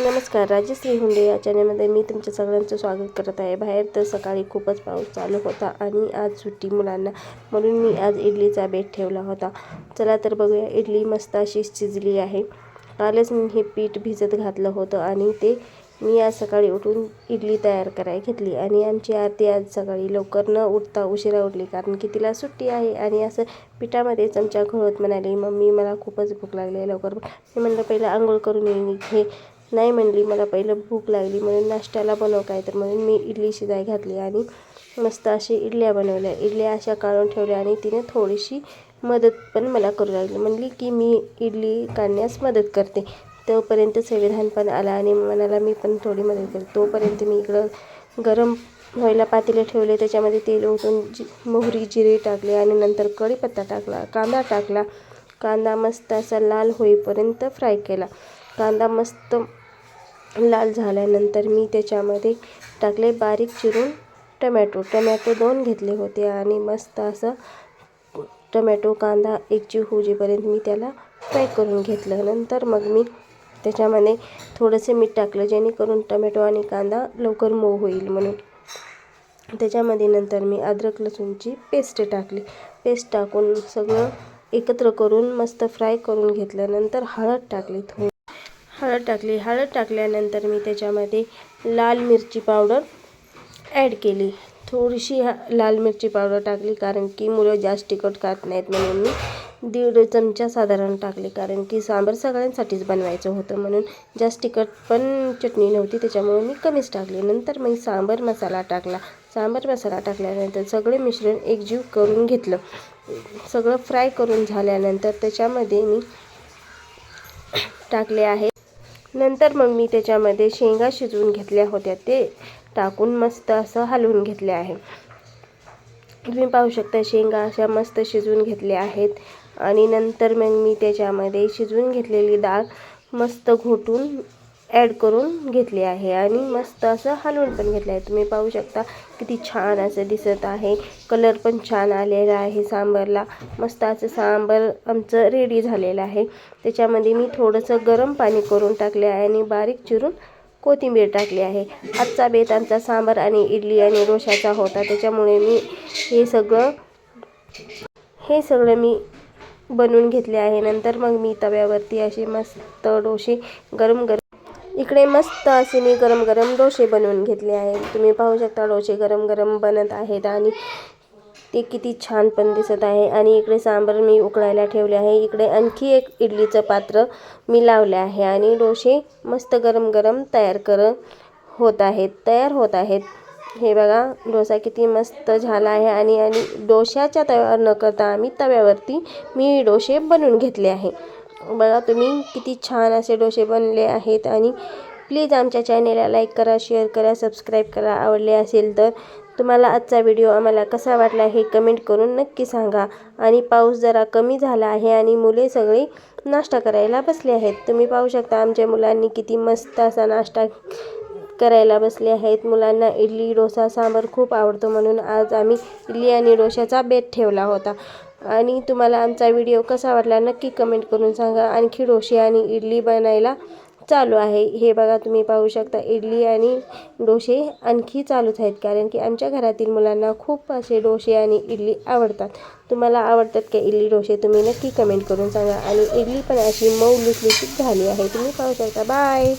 नमस्कार राजश्री हुंडे या चॅनलमध्ये मी तुमच्या सगळ्यांचं स्वागत करत आहे. बाहेर तर सकाळी खूपच पाऊस चालू होता आणि आज सुट्टी मुलांना म्हणून मी आज इडलीचा बेट ठेवला होता. चला तर बघूया इडली मस्त अशी शिजली आहे. कालच मी हे पीठ भिजत घातलं होतं आणि ते मी आज सकाळी उठून इडली तयार करायला घेतली आणि आमची आरती आज सकाळी लवकर न उठता उशिरा उठली कारण की तिला सुट्टी आहे आणि असं पिठामध्ये चमचा घोळत म्हणाली मम्मी मला खूपच भूक लागली आहे लवकर. मी म्हणलं पहिलं आंघोळ करून येईन घे. नाही म्हणली मला पहिलं भूक लागली म्हणून नाश्त्याला बनव काय तर म्हणून मी इडली शिजाय घातली आणि मस्त अशी इडल्या बनवल्या. इडल्या अशा काढून ठेवल्या आणि तिने थोडीशी मदत पण मला करू लागली. म्हणली की मी इडली काढण्यास मदत करते. तोपर्यंत संविधान पण आला आणि म्हणाला मी पण थोडी मदत करते तोपर्यंत मी इकडं गरम व्हायला पातेले ठेवले. त्याच्यामध्ये तेल ओतून जी मोहरी जिरे टाकले आणि नंतर कढीपत्ता टाकला कांदा टाकला. कांदा मस्त असा लाल होईपर्यंत फ्राय केला. कांदा मस्त लाल झाल्यानंतर मी त्याच्यामध्ये टाकले बारीक चिरून टमॅटो. टमॅटो दोन घेतले होते आणि मस्त असं टमॅटो कांदा एकजीव होजेपर्यंत मी त्याला फ्राय करून घेतलं. नंतर मग मी त्याच्यामध्ये थोडंसं मीठ टाकलं जेणेकरून टमॅटो आणि कांदा लवकर मऊ होईल म्हणून. त्याच्यामध्ये नंतर मी अद्रक लसूणची पेस्ट टाकली. पेस्ट टाकून सगळं एकत्र करून मस्त फ्राय करून घेतल्यानंतर हळद टाकली थोडी. हळद टाकली. हळद टाकल्यानंतर मी त्याच्यामध्ये लाल मिरची पावडर ॲड केली. थोडीशी हा लाल मिरची पावडर टाकली कारण की मुलं जास्त तिखट खात नाहीत म्हणून मी दीड चमचा साधारण टाकले कारण की सांबार सगळ्यांसाठीच बनवायचं होतं म्हणून जास्त तिखट पण चटणी नव्हती त्याच्यामुळे मी कमीच टाकली. नंतर मी सांबार मसाला टाकला. सांबार मसाला टाकल्यानंतर सगळे मिश्रण एकजीव करून घेतलं. सगळं फ्राय करून झाल्यानंतर त्याच्यामध्ये मी टाकले आहे नंतर मग मी त्याच्यामध्ये शेंगा शिजवून घेतल्या होत्या. ते टाकून मस्त असं हलवून घेतले आहे. तुम्ही पाहू शकता शेंगा अशा मस्त शिजवून घेतल्या आहेत. आणि नंतर मग मी त्याच्यामध्ये शिजवून घेतलेली डाळ मस्त घोटून ॲड करून घेतले आहे. आणि मस्त असं हलवून पण घेतलं आहे. तुम्ही पाहू शकता किती छान असं दिसत आहे. कलर पण छान आलेला आहे सांबारला. मस्त असं सांबार आमचं रेडी झालेलं आहे. त्याच्यामध्ये मी थोडंसं गरम पाणी करून टाकले आहे आणि बारीक चिरून कोथिंबीर टाकली आहे. आजचा बेत आमचा सांबार आणि इडली आणि डोशाचा होता. त्याच्यामुळे मी हे सगळं हे सगळं मी बनवून घेतले आहे. नंतर मग मी तव्यावरती असे मस्त डोसे गरम गरम इकडे मस्त असे मी गरम गरम डोसे बनवून घेतले आहेत. तुम्ही पाहू शकता डोसे गरम गरम बनत आहेत आणि ते किती छान पण दिसत आहे. आणि इकडे सांबार मी उकळायला ठेवले आहे. इकडे आणखी एक इडलीचं पात्र मी लावले आहे आणि डोसे मस्त गरम गरम तयार कर होत आहेत तयार होत आहेत. हे बघा डोसा किती मस्त झाला आहे आणि आणि डोशाच्या तव्यावर न करता आम्ही तव्यावरती मी डोसे बनवून घेतले आहे. बघा तुम्ही किती छान असे डोसे बनले आहेत आणि प्लीज आमच्या चॅनेलला लाईक करा शेअर करा सबस्क्राईब करा आवडले असेल तर तुम्हाला आजचा व्हिडिओ आम्हाला कसा वाटला हे कमेंट करून नक्की सांगा. आणि पाऊस जरा कमी झाला आहे आणि मुले सगळे नाश्ता करायला बसले आहेत. तुम्ही पाहू शकता आमच्या मुलांनी किती मस्त असा नाश्ता करायला बसले आहेत. मुलांना इडली डोसा सांबार खूप आवडतो म्हणून आज आम्ही इडली आणि डोशाचा बेत ठेवला होता. आणि तुम्हाला आमचा व्हिडिओ कसा वाटला नक्की कमेंट करून सांगा. आणखी डोसे आणि इडली बनायला चालू आहे. हे बघा तुम्ही पाहू शकता इडली आणि डोसे आणखी चालूच आहेत. कारण की आमच्या घरातील मुलांना खूप असे डोसे आणि इडली आवडतात. तुम्हाला आवडतात का इडली डोसे? तुम्ही नक्की कमेंट करून सांगा. आणि इडली पण अशी मऊ लुसलुसीत झाली आहे. तुम्ही पाहू शकता. बाय!